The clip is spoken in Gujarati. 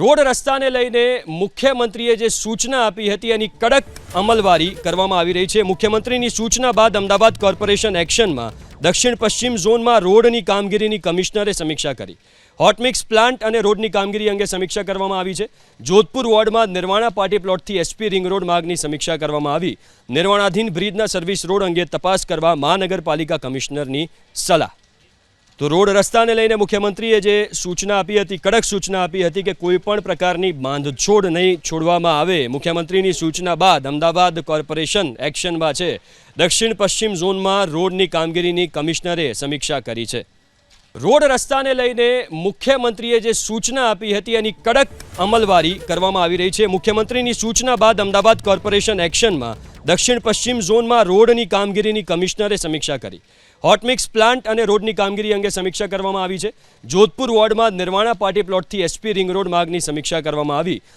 રોડ રસ્તાને લઈને મુખ્યમંત્રીએ જે સૂચના આપી હતી એની કડક અમલવારી કરવામાં આવી રહી છે. મુખ્યમંત્રીની સૂચના બાદ અમદાવાદ કોર્પોરેશન એક્શનમાં દક્ષિણ પશ્ચિમ ઝોનમાં રોડની કામગીરીની કમિશનરે સમીક્ષા કરી. હોટમિક્સ પ્લાન્ટ અને રોડની કામગીરી અંગે સમીક્ષા કરવામાં આવી છે. જોધપુર વોર્ડમાં નિર્વાણા પાર્ટી પ્લોટથી એસપી રિંગ રોડ માર્ગની સમીક્ષા કરવામાં આવી. નિર્માણાધીન બ્રિજના સર્વિસ રોડ અંગે તપાસ કરવા મહાનગરપાલિકા કમિશનરની સલાહ. તો રોડ રસ્તાને લઈને મુખ્યમંત્રીએ જે સૂચના આપી હતી, કડક સૂચના આપી હતી કે કોઈપણ પ્રકારની બાંધછોડ નહીં છોડવામાં આવે. મુખ્યમંત્રીની સૂચના બાદ અમદાવાદ કોર્પોરેશન એક્શનમાં છે. દક્ષિણ પશ્ચિમ ઝોનમાં રોડની કામગીરીની કમિશનરે સમીક્ષા કરી છે. રોડ રસ્તાને લઈને મુખ્યમંત્રીએ જે સૂચના આપી હતી એની કડક અમલવારી કરવામાં આવી રહી છે. મુખ્યમંત્રીની સૂચના બાદ અમદાવાદ કોર્પોરેશન એક્શનમાં દક્ષિણ પશ્ચિમ ઝોનમાં રોડની કામગીરીની કમિશનરે સમીક્ષા કરી. હોટમિક્સ પ્લાન્ટ અને રોડની કામગીરી અંગે સમીક્ષા કરવામાં આવી છે. જોધપુર વોર્ડમાં નિર્વાણા પાર્ટી પ્લોટથી એસપી રિંગ રોડ માર્ગની સમીક્ષા કરવામાં આવી.